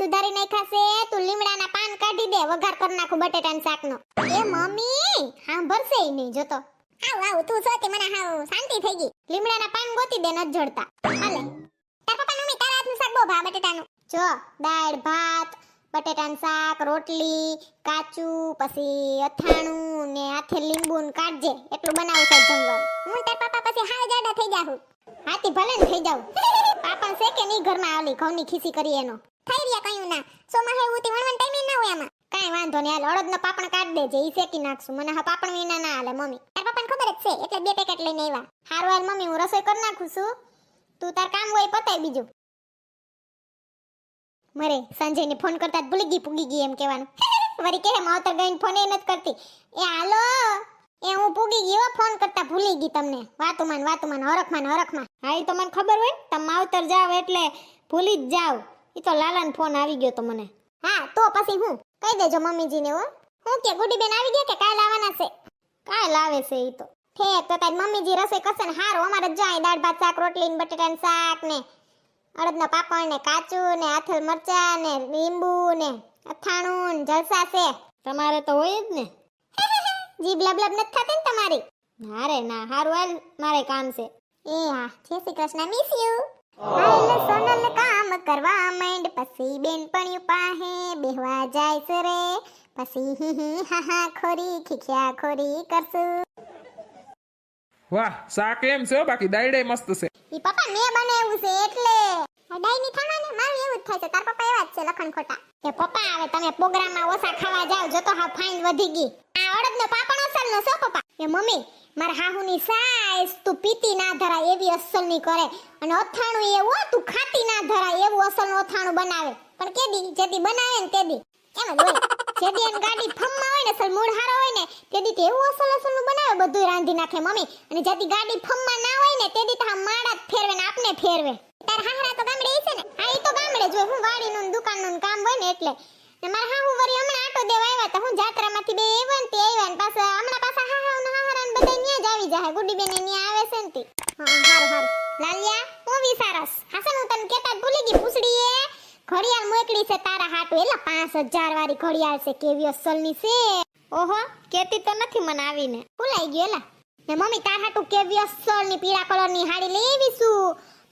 સુધારી નાખ્યા છે, તું લીમડાના પાન કાઢી દે, વઘાર કરી નાખું બટેટાના શાકનો. એ મમ્મી, સાંભળશે નહીં, જોતો. આવ આવ તું સોતી મને હાવ શાંતિ થઈ ગઈ. લીમડાના પાન ગોતી દે ન જડતા હાલે. તાર પપ્પા મમ્મી, તારા હાથનું શાક બહુ ભા બટેટાનું. જો, દાળ, ભાત, બટેટાનું શાક, રોટલી કાચું પછી અથાણું ને હાથે લીંબુ ને કાઢજે, એટલું બનાવું છે જમવાનું. હું તાર પપ્પા પછી હાવ જાડા થઈ જાઉં હાથી ભલે ને થઈ જાઉં. પાપા છે કે નહીં ઘરમાં આલી ઘઉંની ખીસી કરી એનો. થઈ રહ્યા કયું ના? સોમાં હે ઉતી વણવણ ટાઈમે ના હોય આમાં. કાઈ વાંધો નહીં, હાલ અડદનો પાપણ કાઢ દેજે, ઈ શેકી નાખશું. મને હા પાપણ વિના ના હાલે, મમ્મી. તાર પાપણ ખબર જ છે, એટલે બે પેકેટ લઈને આવ્યા. હારું, હાલ મમ્મી, હું રસોઈ કરી નાખું છું. તું તાર કામ હોય પતાય બીજું. મરે, સંજયને ફોન કરતા ભૂલી ગઈ, પૂગી ગઈ એમ કહેવાનું. વરી કહે, માવતર ગઈને ફોન એ નથી કરતી. એ હાલો, એ હું પૂગી ગઈ ફોન કરતા ભૂલી ગઈ તમને. વાતુમાન વાતુમાન હરખ માન હા એ તો મને ખબર હોય તમે માવતર જાવ એટલે ભૂલી જ જાવ એ તો લાલાનો ફોન આવી ગયો તો મને. હા તો પછી હું? કહી દેજો મમ્મીજીને હો. હું કે ગુડી બેન આવી ગયા કે કાલ આવવાના છે? કાલ આવે છે એ તો. ઠેક તો તારી મમ્મીજી રસોઈ કરશે ને? હારું અમારે જાય દાળ ભાત શાક રોટલી ને બટેટાનું શાક ને અડદના પાપડ ને કાચું ને આથલ મરચા ને લીંબુ ને અથાણું ને જલસા છે. તમારે તો હોય જ ને. જીભ લબ લબ નથી થતી ને તમારી? ના રે ના હારું હાલ મારે કામ છે. એ હા જય શ્રી કૃષ્ણ મિસ યુ હાલ સોનલ કામ કરવા માંડ. પછી બેનપણ્યું પાહે બેહવા જાય છે રે પછી હી હી હા હા ખોરી ખીખ્યા ખોરી કરશું. વાહ શાક એમ છે બાકી દાઈડે મસ્ત છે. ઈ પપ્પા મેં બનાવ્યું છે એટલે. થાણા ને મારું એવું જ થાય છે. તાર પપ્પા એવા જ છે લખણ ખોટા કે પપ્પા આવે તમે પ્રોગ્રામમાં ઓછા ખાવા જાવ જો તો હા ફાઈન વધી ગઈ. અડદનો પાપણ અસલનો સો પપ્પા. એ મમ્મી, મારા હાહુની સાઈઝ તું પીતી ના ધરાય એવી અસલની કરે. અને અથાણું એવું તું ખાતી ના ધરાય એવું અસલનું અથાણું બનાવે. પણ કેદી જેદી બનાવે ને તેદી એમ જ હોય. જેદી એમ ગાડી ફમમાં હોય ને, અસલ મૂળ હારો હોય ને તેદી તો એવું અસલ અસલનું બનાવે બધું રાંધી નાખે મમ્મી. અને જેદી ગાડી ફમમાં ના હોય ને તેદી તો માડા ફેરવે ને આપને ફેરવે. તાર હાહરા તો ગામડે છે ને? હા તો ગામડે જો હું વાડીનું દુકાનનું કામ હોય ને એટલે. ને મારા હાહુ વરી હમણાં આટો દેવા આવ્યા તા હું જાત્રામાંથી બે આવ્યા ને તે આવ્યા ને પાછા હમણાં પાછા હાહા ને હાહરા ને બધા ન્યા જ આવી જાય ગુડી બેન ન્યા આવે છે ને તી. હા હારું હારું. લાલિયા હું વિસારસ. હાસન હું તને કેતા જ ભૂલી ગઈ. પૂછડી એ ઘડિયાળ મોકલી છે તારા હાટુ. એલા પાંચ હજાર વાળી ઘડિયાળ છે. કેવી અસલની છે. ઓહો કેતી તો નથી મને આવીને. ભૂલાઈ ગયો એલા. ને મમ્મી તાર હાટુ કેવી અસલની પીળા કલરની હાડી લેવી છું.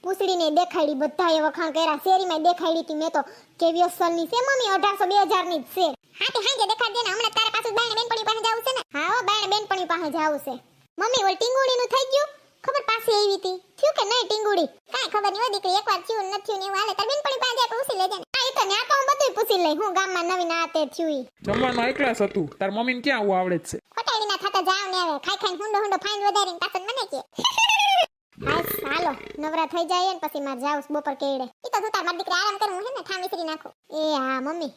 પૂછડીને દેખાડી બધાએ વખાણ કર્યા. શેરીમાં દેખાડી હતી મેં તો. કેવી અસલની છે મમ્મી? અઢારસો બે હજારની જ છે. હા તે હાંજે દેખાડ દે ને. હમણાં તારા પાછું બાયણે બેનપણી પાસે જાવું છે ને? હા હો બાયણે બેનપણી પાસે જાવું છે. મમ્મી ઓલ ટીંગુડીનું થઈ ગયું? ખબર પાસે આવી હતી. થયું કે નહીં ટીંગુડી? કાંઈ ખબર નહીં હો દીકરી એકવાર થયું ને થયું ને એવું હાલે. તાર બેનપણી પાસે જાય પૂછી લેજે ને. હા એ તો ન્યા તો હું બધું પૂછી લઈ. હું ગામમાં નવીન આ તે થયું. જમવામાં એકલાસ હતું. તાર મમ્મીને ક્યાં આવું આવડે છે? ખટાડીના થતા જાવ ને હવે. ખાઈ ખાઈને હુંડો હુંડો ફાઈન વધારીને પાછળ મને કે. નવરા થઈ જાય ને પછી મારે જાવ બપોર કેડે ઈ તો તાર મારી દીકરી આરામ કરું હે ને ઠામ વિસરી નાખું. એ હા, મમ્મી.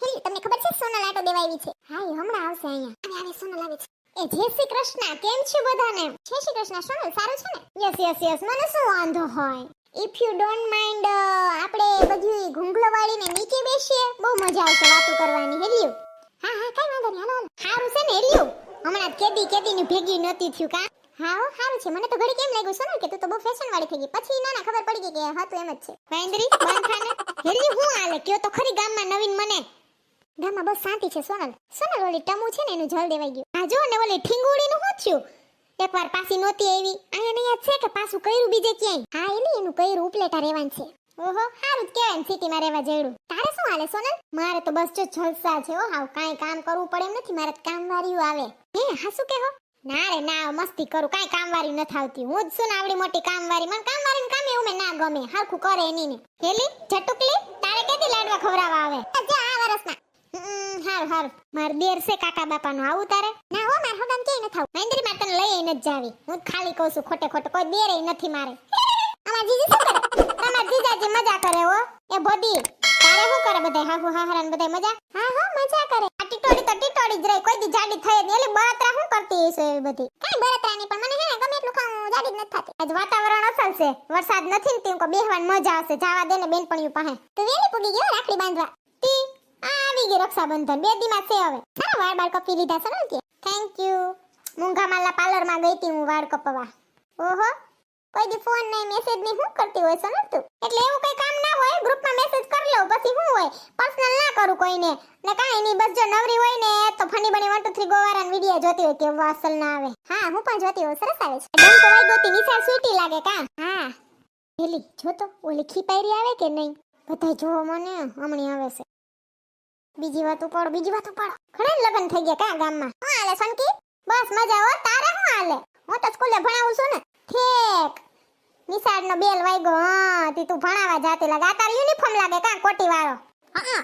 હેલી, તમને ખબર છે સોનલ આટો દેવાવી છે? હા, એ હમણાં આવશે અહીંયા. અને આવે સોનલ આવે છે. એ જય શ્રી કૃષ્ણ, કેમ છે બધાને? જય શ્રી કૃષ્ણ, સોનલ, સારું છે ને? યસ યસ યસ, મને શું વાંધો હોય? ઇફ યુ ડોન્ટ માઇન્ડ આપણે બધી ઘૂંઘલો વાળીને નીચે બેસીએ. બહુ મજા આવશે વાતો કરવાની, હેલ્યુ? હા હા, કઈ વાંધો નહીં, હાલો હારું છે ને, હેલ્યુ? હમણાં કેદી કેદી ભેગી નતી થયું કા? હા, હો, સારું છે. મને તો ઘડી કેમ લાગ્યું સોનલ કે તું તો બહુ ફેશન વાળી થઈ ગઈ. પછી ના ના, ખબર પડી ગઈ કે તો એમ જ છે. વાંદરી બંધ થાને હેલ્યું હું હાલે? કયો તો ખરી ગામમાં નવીન મને. ગામમાં બસ શાંતિ છે, સોનલ. સોનલ ઓલી ટમુ છે ને, એનું જળ દેવાઈ ગયું. આ જો ને, ઓલી ઠીંગુડીનું હું થયું? એકવાર પાછી નહોતી આવી. અહીંયા નહીં છે કે પાછું કયરું બીજે ક્યાંય? હા એલી એનું કયરું ઉપલેટા રહેવાનું છે. ઓહો, સારું જ કહેવાય સિટીમાં રહેવા જેવડું. તારે શું હાલે, સોનલ? મારે તો બસ જો જલસા છે ઓ હાવ કાંઈ કામ કરવું પડે એમ નથી, મારે કામ વાળ્યું આવે. હે, હા, શું કહો ના રે, ના, મસ્તી કરું. કાંઈ કામવાળી નથી આવતી. હું જ છું ને આવડી મોટી કામવાળી મને કામવાળીનું કામ એવું મેં ના ગમે. હરખું કરે એની ને. હેલી, જટુકલી, તારે કેદી લાડવા ખવડાવવા આવે? જા, આ વરસના. હાર, હારું. માર દેર છે કાકા બાપાનો. આવું તારે? ના હો, માર હગામ ક્યાંય નથી આવું. મહેન્દ્રી માં તને લઈ નથી જાવી. હું ખાલી કહું છું, ખોટે ખોટે. કોઈ દેરે નથી મારે. અમાર જીજી શું તમાર જીજાજી મજા કરે હો. એ બોડી તારે શું કરે બધાય? હાહુ હાહરાન બધાય મજા? હા હા મજા કરે. આ ટીટોડી તો ટીટોડી જ રહી. કોઈ દી જાડી થઈ નહીં. એટલે બળતરા શું કરતી હશે એ બધી? કાઈ બળતરા નહીં પણ મને હે ગમે એટલું ખાવું જાડી જ નથી થતી આજ વાતાવરણ અસલ છે. વરસાદ નથી ને તીમ કો બેહવાન મજા આવશે જાવા દે ને બેનપણીઓ પાસે. તો વેલી પૂગી ગયો રાખડી બાંધવા. તી આ આવી ગઈ રક્ષાબંધન. બે દીમાં છે હવે. સારા વાળ બાળ કપી લીધા છે ને કે થેન્ક યુ મુંગા માલા પાર્લરમાં ગઈ તી હું વાળ કપવા. ઓહો. કોઈ દી ફોન નહીં મેસેજ નહીં હું કરતી હોય સોનલ તું? એટલે એવું કઈ કામ ના હોય ગ્રુપમાં મેસેજ કરી લઉં, પછી હું હોય? પર્સનલ ના કરું કોઈને. ને કાંઈ નહીં, બસ જો નવરી હોય ને, તો ફની બની વન ટુ થ્રી ગોવારાન વીડિયો જોતી હોય કે વાસલ ના આવે. હા, હું પણ જોતી હોઉં, સરસ આવે છે. ડંકો વાઈ ગોતી નિશાળ સ્વીટી લાગે કા હા. પેલી જોતો ઓલી ખીપાયરી આવે કે નહીં? બધા જોવો મને, હમણી આવે છે. બીજી વાત ઉપાડો, બીજી વાત ઉપાડો. ઘણા લગ્ન થઈ ગયા કા ગામમાં? હા હાલે, સનકી? બસ મજા હો, તારે હું હાલે? હું તો સ્કૂલે ભણાવું છું ને. ઠેક. નિશાળ નો બેલ વાગ્યો, હા, તી તું ભણાવા જાતી લાગે. આ તાર યુનિફોર્મ લાગે કા કોટી વાળો હા.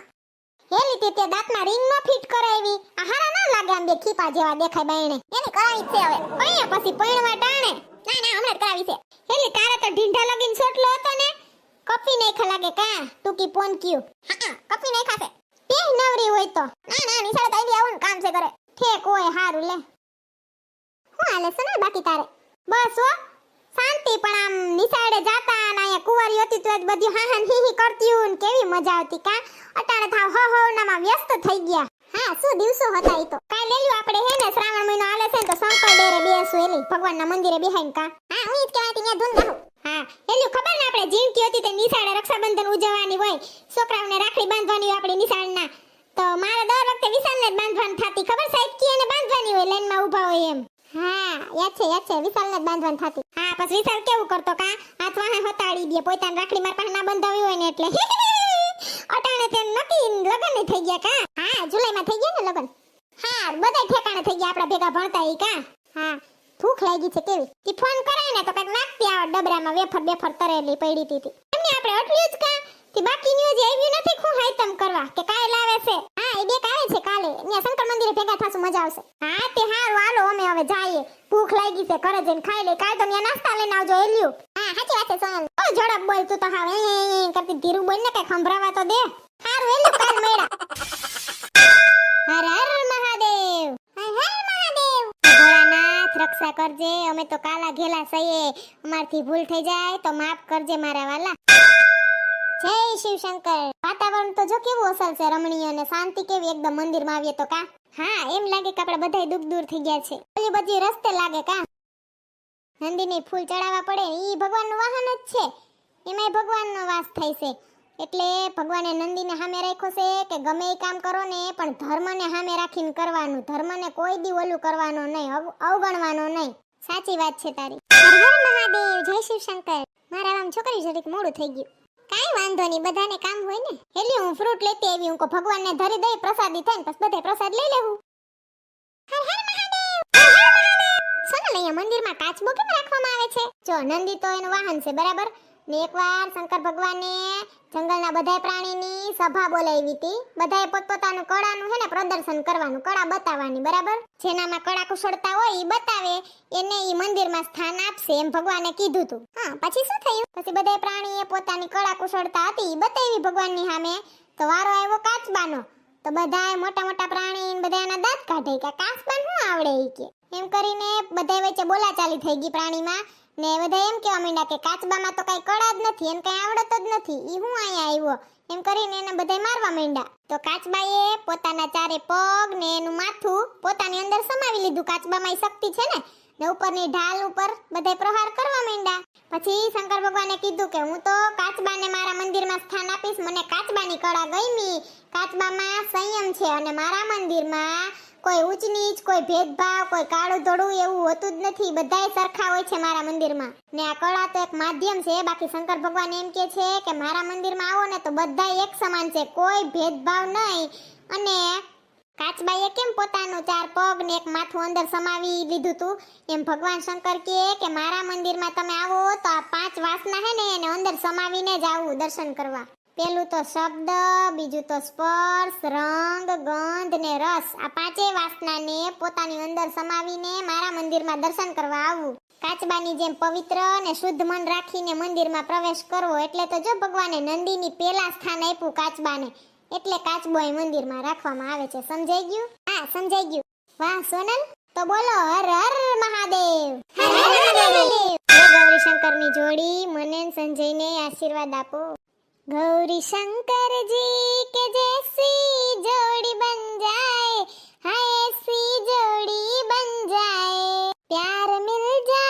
હેલી, તે તે દાંતમાં રિંગ નો ફિટ કરાવી. આ હારા ના લાગે આમ બે ખીપા જેવા દેખાય બાયણે. એને કરાવી છે હવે. પૈયા પછી પૈણવા ટાણે. ના ના, હમણાં કરાવી છે. હેલી, તારે તો ઢીંઢા લગીન છોટલો હતો ને? કપી નહીં લાગે કા? ટૂંકી પોન ક્યુ. હા કપી નહીં ખાશે તે નવરી હોય તો. ના ના, નિશાળ કઈ આવું કામ છે કરે ઠેક હોય, હારું લે. હું હાલે છે ને બાકી તારે? બસ હો. શાંતિ, પણ આમ નિસાડે જાતા અને અહીંયા કુંવારી હતી તો બધી હા હા, હી કરતી હું કેવી મજા આવતી કા? અટાણે થાવ, હો હો નામાં વ્યસ્ત થઈ ગયા. હા, શું દિવસો હતા ઈ તો? કાઈ લેલ્યું આપણે, હે ને? શ્રાવણ મહિનો આલે છે ને તો શંકર ડેરે બેસું એલી, ભગવાનના મંદિરે બેહાઈને કા? હા, હું જ કહેવાતી ત્યાં ધૂન ગાહું હા એલ્યું ખબર ને આપણે જીવતી હતી તે નિશાળે રક્ષાબંધન ઉજવવાની હોય, છોકરાઓને રાખડી બાંધવાની હોય આપણી નિશાળના. તો મારે દર વખતે વિશાલને જ બાંધવાની થતી, ખબર સાહેબ? કી એને બાંધવાની હોય, લાઈનમાં ઊભા હોય એમ. હા યાદ છે યાદ છે વિશાલને જ બાંધવાની થતી. હા પછી વિશાલ કેવું કરતો કા? હાથ વાહે હતાડી દે પોતાની રાખડી માર પાસે ના બંધાવી હોય ને એટલે. અટાણે તે નક્કી લગન નહીં થઈ ગયા કા? હા જુલાઈમાં થઈ ગયા ને લગન. હા બધાય ઠેકાણે થઈ ગયા આપણા ભેગા ભણતા ઈ કા? હા ભૂખ લાગી છે કેવી? તી ફોન કરાય ને તો કંઈક નાખતી આવે ડબરામાં વેફર બેફર તરેલી પડી હતી એમને આપણે આટલું જ કા? તી બાકી ન્યુ જે નથી ખું હાઈતમ કરવા કે કાય લાવે છે? ભેગા થાશું મજા આવશે? હા, તે હારું. હાલો, અમે હવે જઈએ. ભૂખ લાગી છે, ઘરે જઈને ખાઈ લે કાલ તો ત્યાં નાસ્તા લઈને આવજો એલ્યું હા, સાચી વાત છે, સોનલ. ઓ ઝડપ બોલ, તું તો હાવ એ એ કરતી ધીરું બોલ ને, કઈ ખંભરાવા તો દે. હારું એલ્યું કાલ મેળા હર હર મહાદેવ. હર રક્ષા કરજે. અમે તો કાલા ઘેલા સઈએ અમારથી ભૂલ થઈ જાય તો માફ કરજે મારા વાલા. જય શિવશંકર. વાતાવરણ તો જો કેવું અસલ છે, રમણીય અને શાંતિ કેવી એકદમ મંદિરમાં આવીએ તો કા? હા, એમ લાગે કે આપણે બધાય દુઃખ દૂર થઈ ગયા છે. ઓલી બધી રસ્તે લાગે કા? નંદીની ફૂલ ચડાવવા પડે ઈ ભગવાનનું વાહન જ છે. એમાંય ભગવાનનો વાસ થાય છે. એટલે ભગવાને નંદીને સામે રાખ્યો છે કે ગમે એ કામ કરો ને, પણ ધર્મને સામે રાખીને કરવાનું. ધર્મને કોઈ દી ઓલું કરવાનો નહીં અવગણવાનો નહીં. સાચી વાત છે તારી. મહાદેવ, જય શિવ શંકર મારા આમ છોકરી જરીક મોડું થઈ ગયું. કાઈ વાંધો નહીં, બધાને કામ હોય ને. એટલે હું ફ્રૂટ લેતી આવી, હું કો ભગવાનને ધરી દઈ, પ્રસાદી થાય ને બધે પ્રસાદ લઈ લેવું. હર હર મહાદેવ. સોનલ અહીંયા મંદિરમાં કાચબો કેમ રાખવામાં આવે છે? જો નંદી તો એનું વાહન છે, બરાબર? ને એકવાર શંકર ભગવાને જંગલના બધાય પ્રાણીની સભા બોલાવી હતી. બધાએ પોતપોતાનું કળાનું હે ને પ્રદર્શન કરવાનું, કળા બતાવવાની, બરાબર? જેનામાં કળા કુશળતા હોય એ બતાવે, એને એ મંદિરમાં સ્થાન આપશે એમ ભગવાને કીધું હતું હા, પછી શું થયું? પછી બધાય પ્રાણીએ પોતાની કળા કુશળતા હતી એ બતાવી ભગવાનની સામે. તો વારો આવ્યો કાચબાનો. તો બધાય મોટા મોટા પ્રાણી બધાના બધા દાંત કાઢે કે કાચબાન શું આવડે એ કે? એમ કરીને બધાય વચ્ચે બોલાચાલી થઈ ગઈ પ્રાણીમાં. ને બધા એમ કહેવા માંડ્યા કે કાચબામાં તો કાંઈ કળા જ નથી એને કાંઈ આવડત જ નથી એ હું અહીંયા આવ્યો? એમ કરીને એને બધાય મારવા માંડ્યા. તો કાચબાએ પોતાના ચારે પગ ને એનું માથું પોતાની અંદર સમાવી લીધું. કાચબામાં શક્તિ છે ને? ને ઉપરની ઢાલ ઉપર બધાય પ્રહાર કરવા માંડ્યા. પછી શંકર ભગવાને કીધું કે હું તો કાચબાને મારા મંદિરમાં સ્થાન આપીશ. મને કાચબાની કળા ગમી. કાચબામાં સંયમ છે અને મારા મંદિરમાં કોઈ ઊંચ નીચ કોઈ ભેદભાવ, કોઈ કાળું ધોળું એવું હોતું જ નથી. બધાય સરખા હોય છે મારા મંદિરમાં. ને આ કળા તો એક માધ્યમ છે. બાકી શંકર ભગવાન એમ કે છે કે મારા મંદિરમાં આવો ને તો બધા એક સમાન છે. કોઈ ભેદભાવ નહીં. અને કાચબાઈએ કેમ પોતાનું ચાર પગ ને એક માથું અંદર સમાવી લીધું તું? એમ ભગવાન શંકર કહે કે મારા મંદિરમાં તમે આવો તો આ પાંચ વાસના હે ને એને અંદર સમાવીને જ આવવું દર્શન કરવા. પેલું તો શબ્દ, બીજું તો સ્પર્શ, રંગ, ગંધ ને રસ. આ પાંચેય વાસનાને પોતાની અંદર સમાવીને મારા મંદિરમાં દર્શન કરવા આવવું કાચબાની જેમ પવિત્ર અને શુદ્ધ મન રાખીને મંદિરમાં પ્રવેશ કરવો એટલે તો જો ભગવાને નંદીની પેલા સ્થાન આપ્યું કાચબાને, એટલે કાચબો એ મંદિરમાં રાખવામાં આવે છે. સમજાઈ ગયું? હા, સમજાઈ ગયું. વાહ, સોનલ. તો બોલો, હર હર મહાદેવ. હર હર મહાદેવ. ગૌરી શંકરની જોડી, મને સંજયને આશીર્વાદ આપો. ગૌરી શંકરજી કે જે સી જોડી બન જાય હાય સી જોડી બન જાય પ્યાર મિલ જાય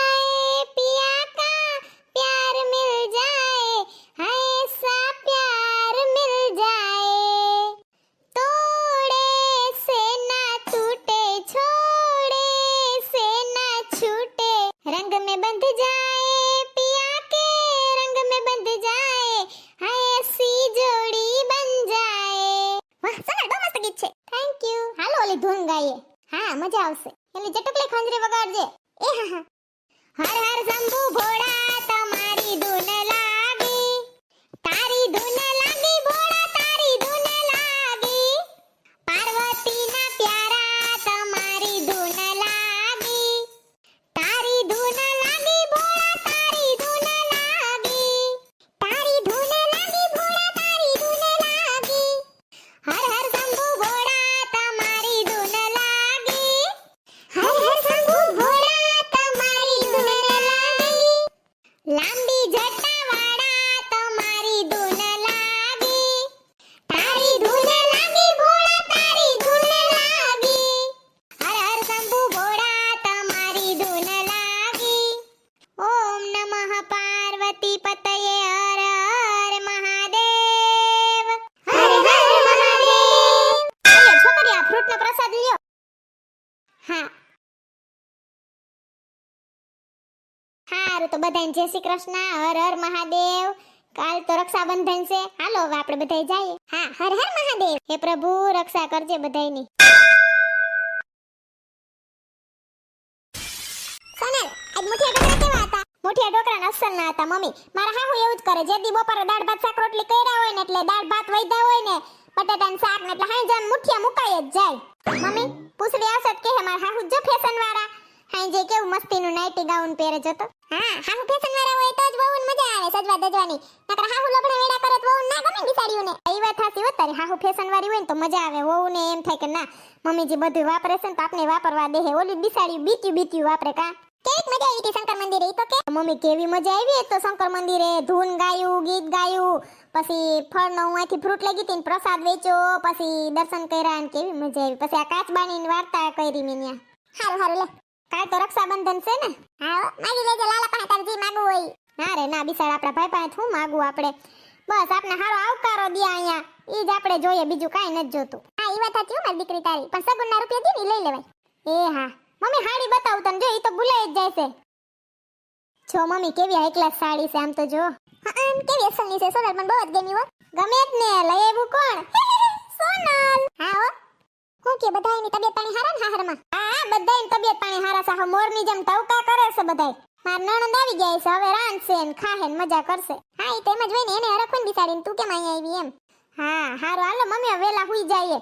શ્રી કૃષ્ણ, હર હર મહાદેવ. કાલ તો રક્ષાબંધન છે. હાલો આપણે બધાય જઈએ. હા, હર હર મહાદેવ. હે પ્રભુ, રક્ષા કરજે બધાયની. સોનલ, આજ મુઠિયા ઢોકળા કેવા હતા? મુઠિયા ઢોકળા અસલ ના હતા, મમ્મી. મારા હાહુ એવું જ કરે, જે દી બપોરે દાળ ભાત શાક રોટલી કર્યા હોય ને એટલે દાળ ભાત વૈધા હોય ને બટાટા શાક ને એટલે હાઈ આમ મુઠિયા મુકાય જ જાય. મમ્મી, પૂછડી આવશે કે હે મારા હાહુ જ ફેશન વાળા. હાંજે કેવું મસ્તીનું નાઇટી ગાઉન પહેરે જતો હા હાહુ ફેશન વાળા હોય તો જ બહુ મજા આવે સજવા દજવાની. નકર હાહુ લબડા વેડા કરે તો બહુ ના ગમે બિચારીઓને. એ વાત હાસી હોત તારી હાહુ ફેશન વાળી હોય ને તો મજા આવે. વહુ ને એમ થાય કે ના મમ્મીજી બધું વાપરે છે ને તો આપણે વાપરવા દે હે. ઓલી બિસાડી બીત્યું બીત્યું વાપરે કા. કેવી મજા આવી હતી શંકર મંદિરે તો કે. મમ્મી કેવી મજા આવી તો શંકર મંદિરે ધૂન ગાયું ગીત ગાયું પછી ફળનો અહીંથી ફ્રૂટ લઈ ગઈ ને પ્રસાદ વેચ્યો પછી દર્શન કર્યા ને કેવી મજા આવી. પછી આ કાચબાની વાર્તા કરી મેં ન્યા હારું હારું લે. કાલ તો રક્ષાબંધન છે ને? હા માગી લેજે લાલા પાસે તારે જે માગવું હોય ના રે ના બિસાડ આપણા ભાઈ પાસે શું માગવું આપણે? બસ આપણે હારો આવકારો દિયા અહીંયા. ઈ જ આપણે જોઈએ બીજું કાંઈ નથી જોતું. હા ઈ વાત સાચી મારી દીકરી તારી. પણ સગુનના રૂપિયા દે ને લઈ લેવાય. એ હા. મમ્મી હાડી બતાવું તને. જો ઈ તો ભૂલાઈ જ જાય છે જો મમ્મી કેવી હાઈ ક્લાસ સાડી છે આમ તો જો. હા આમ કેવી અસલની છે? સોનલ પણ બહુ જ ગમી હો. ગમે જ ને લઈ આવ્યું કોણ? સોનલ! હા હો. હું કે, બધાયની તબિયત પાણી હારા ને હાહરમાં? હા બધા એની તબિયત પાણી હારા સાહ મોરની જેમ ટવકા કરે છે બધાય. માર નણંદ આવી ગયા છે. હવે રાંધશે ને ખાહે ને મજા કરશે. હા એ તો એમ જ હોય ને, એને હરખું બિસાડીને તું કેમ અહીંયા આવી એમ? હા, હારો, હાલો, મમ્મી વેલા હુઈ જઈએ.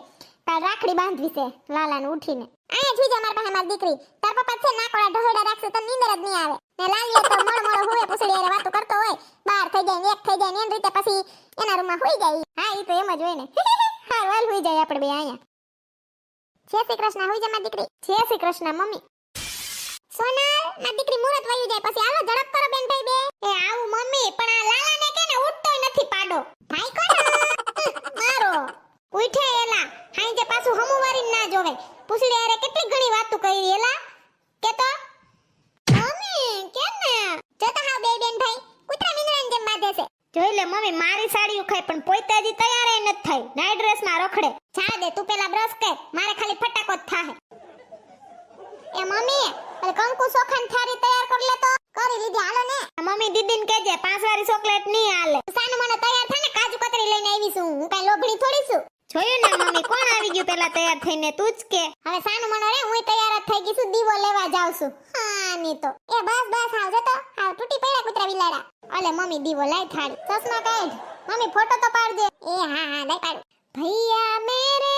તાર રાખડી બાંધવી છે. લાલાને ઉઠીને. આયા જોઈ જા માર પાસે, મારી દીકરી. તાર પપ્પા છે નાકોડા ઢોડા રાખશે તો નીંદર જ નહીં આવે. ને લાલીએ તો મોળો મોળો હુએ પૂછડી હારે વાતો કરતો હોય. બાર થઈ જાય ને એક થઈ જાય ને એમ રીતે પછી એના રૂમમાં હુઈ જાય હા એ તો એમ જ હોય ને. હારું, હાલ હુઈ જાય આપણે બે અહીંયા. જય શ્રી કૃષ્ણ હોય જમા દીકરી. જય શ્રી કૃષ્ણ, મમ્મી. સોનલ ના દીકરી મુરત વયું જાય, પછી આવો ઝડપ કરો બેન ભાઈ બે. એ આવું, મમ્મી, પણ આ લાલાને કે ને ઉઠતોય નથી પાડો. ભાઈ કોણ મારો. ઉઠે એલા. હાઈ જે પાછું હમુ વારી ના જોવે. પૂછડી અરે કેટલી ઘણી વાતો કરી, એલા? કે તો મમ્મી, કેમ ને? જતા હા બે બેન ભાઈ કૂતરા નીંદરાની જેમ બાંધે છે. જોઈ લે, મમ્મી, મારી સાડીઓ ખાય, પણ પોતાજી હાવ તૂટી પડ્યા કૂતરા વિલાડા અલે મમ્મી દીવો લાય થાળી ચશ્મા કાઢ મમ્મી ફોટો તો પાડ દે એ હા હા લાય પાડ ભૈયા મેરે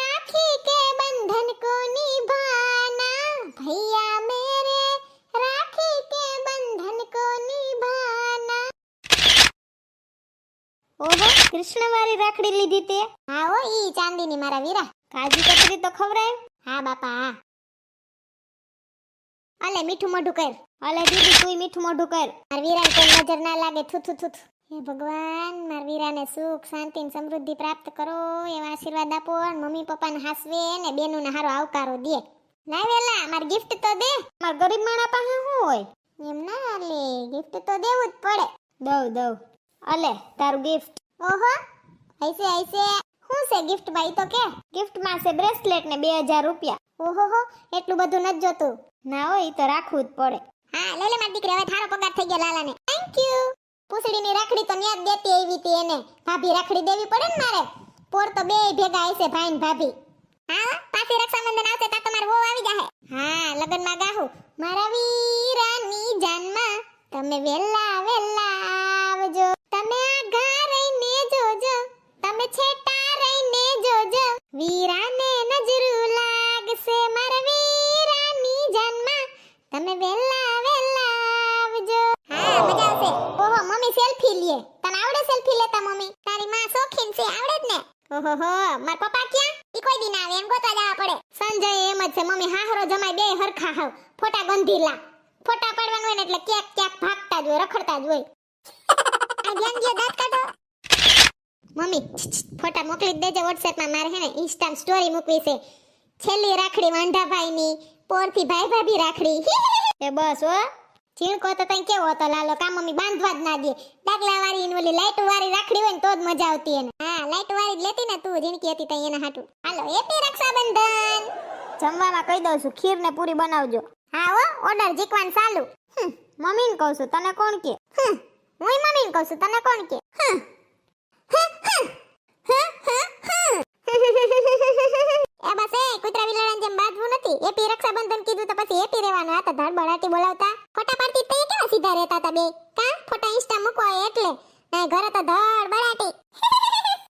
રાખી કે બંધન કો નિભાના ભૈયા મેરે રાખી કે બંધન કો નિભાના ઓહો કૃષ્ણ મારી રાખડી લીધી તે હા ઓ ઈ ચાંદી ની મારા વીરા કાજી કતરી તો ખવરાય હા બાપા હા અલે મીઠું મોઢું કર અલે દીદી, તું મીઠું મોઢું કર. માર વીરાને કોઈ નજર ના લાગે. થુ થુ થુ. હે ભગવાન, માર વીરાને સુખ, શાંતિ ને સમૃદ્ધિ પ્રાપ્ત કરો, એવા આશીર્વાદ આપો અને મમ્મી પપ્પાને હાસવે ને બેનુને હારો આવકારો દે. લાય વેલા, માર ગિફ્ટ તો દે. માર ગરીબ માણા પાસે શું હોય? એમ ના લે ગિફ્ટ તો દેવું જ પડે. દઉં દઉં. અલે, તારું ગિફ્ટ ઓહો આઈસે આઈસે શું છે ગિફ્ટ ભાઈ તો કે? ગિફ્ટમાં છે બ્રેસલેટ ને બે હજાર રૂપિયા. ઓહો એટલું બધું નથી જોતું. ના હોય તો રાખવું જ પડે. હા લે લે મારી દીકરી. હવે થારો પગાર થઈ ગયો લાલાને. થેન્ક યુ પૂસડીની રાખડી તો ન્યાજ દેતી આવી હતી એને. ભાભી રાખડી દેવી પડે ને મારે? પોર તો બે ભેગા આવશે ભાઈ ભાભી. હા પાછી રક્ષાબંધન આવશે તો તમારે વહુ આવી જાહે. હા, લગનમાં ગાહું. મારા વીરાની જાનમાં તમે વેલા વેલા આવજો. તમે આઘા રહીને જોજો. તમે છેટા રહીને જોજો. વીરાને નજરું લાગશે મારા વીરાની જાનમાં. તમે વેલા હા મજા આવશે ઓહો મમ્મી સેલ્ફી લે. તને આવડે સેલ્ફી લેતા મમ્મી? તારી માં શોખીન છે આવડે જ ને? ઓહો હો માર પપ્પા ક્યાં? ઈ કોઈ દિન આવે એમ ગોતા જવા પડે. સંજય એમ જ છે મમ્મી હાહરો જમાઈ બે હરખા હાવ. ફોટા ગંધીલા. ફોટા પાડવાનું હોય ને એટલે ક્યાંક ક્યાંક ભાગતા જ હોય રખડતા જ હોય. આ ધ્યાન દ્યો દાંત કાઢો. મમ્મી ફોટા મોકલી દેજે વોટ્સએપમાં મારે હે ને ઇન્સ્ટા સ્ટોરી મૂકવી છે. છેલ્લી રાખડી વાંઢાભાઈની પોરથી ભાઈ ભાભી રાખડી. એ બસ હો. ચીણકો તો તઈ કેવો હતો લાલો કા મમ્મી બાંધવા જ ના દે. ડાકલા વાળી ને ઓલી લાઈટ વાળી રાખડી હોય ને તો જ મજા આવતી એને. હા લાઈટ વાળી જ લેતી ને તું જીણકી હતી તઈ એના હાટું. હાલો હેપી રક્ષાબંધન! જમવામાં કહી દઉં છું ખીર ને પૂરી બનાવજો. હા હો ઓર્ડર જીકવાન ચાલુ. હમ, મમ્મીને કહું છું તને કોણ કે? હું હું મમ્મીને કહું છું તને કોણ કે? હમ. એ બસ એ, કુતરા બિલાડાની જેમ બાંધવું નથી હેપી રક્ષાબંધન કીધું તો પછી હેપી રહેવાનું. આ તો ધડ બોલાવતા. ફોટા પાડતી તે રહેતા હતા મૂકવા એટલે. ઘરે તો ધડ બડાટી